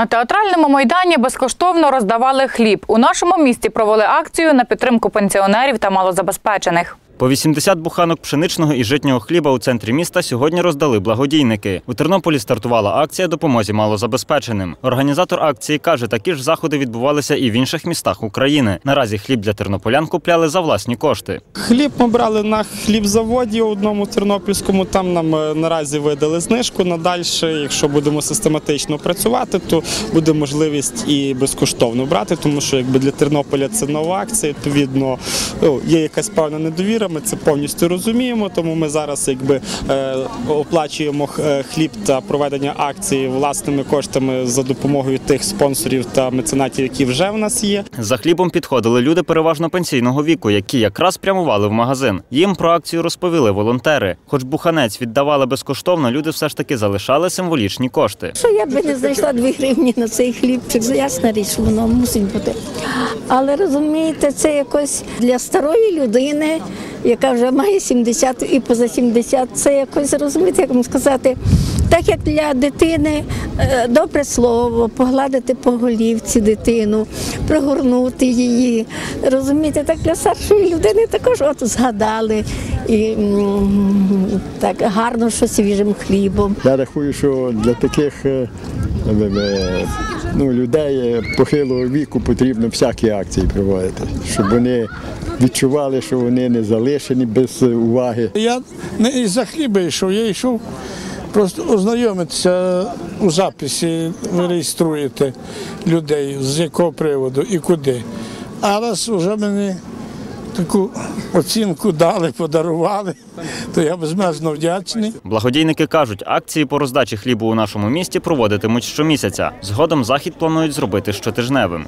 На театральному майдані безкоштовно роздавали хліб. У нашому місті провели акцію на підтримку пенсіонерів та малозабезпечених. По 80 буханок пшеничного і житнього хліба у центрі міста сьогодні роздали благодійники. У Тернополі стартувала акція допомозі малозабезпеченим. Організатор акції каже, такі ж заходи відбувалися і в інших містах України. Наразі хліб для тернополян купляли за власні кошти. Хліб ми брали на хлібзаводі одному тернопільському. Там нам е, наразі видали знижку. Надальше, якщо будемо систематично працювати, то буде можливість і безкоштовно брати, тому що якби для Тернополя це нова акція. Відповідно, ну, є якась певна недовіра. Ми це повністю розуміємо. Тому ми зараз якби е, оплачуємо е, хліб та проведення акції власними коштами за допомогою тих спонсорів та меценатів, які вже в нас є. За хлібом підходили люди переважно пенсійного віку, які якраз прямували в магазин. Їм про акцію розповіли волонтери. Хоч буханець віддавали безкоштовно, люди все ж таки залишали символічні кошти. Що я би не знайшла 2 гривні на цей хлібчик, ясна річ, воно мусить бути. Але розумієте, це якось для старої людини, яка вже має 70 і поза 70, це якось розумієте, як вам сказати. Так як для дитини е, добре слово, погладити по голівці дитину, пригорнути її. Розумієте, так для старшої людини також от згадали і так гарно, що свіжим хлібом. Я рахую, що для таких е, ну, людей е, похилого віку потрібно всякі акції проводити, щоб вони відчували, що вони не залишені без е, уваги. Я не із-за хліба йшов, я йшов просто ознайомитися у записі, ви реєструєте людей, з якого приводу і куди. А раз вже мені таку оцінку дали, подарували, то я безмежно вдячний. Благодійники кажуть, акції по роздачі хлібу у нашому місті проводитимуть щомісяця. Згодом захід планують зробити щотижневим.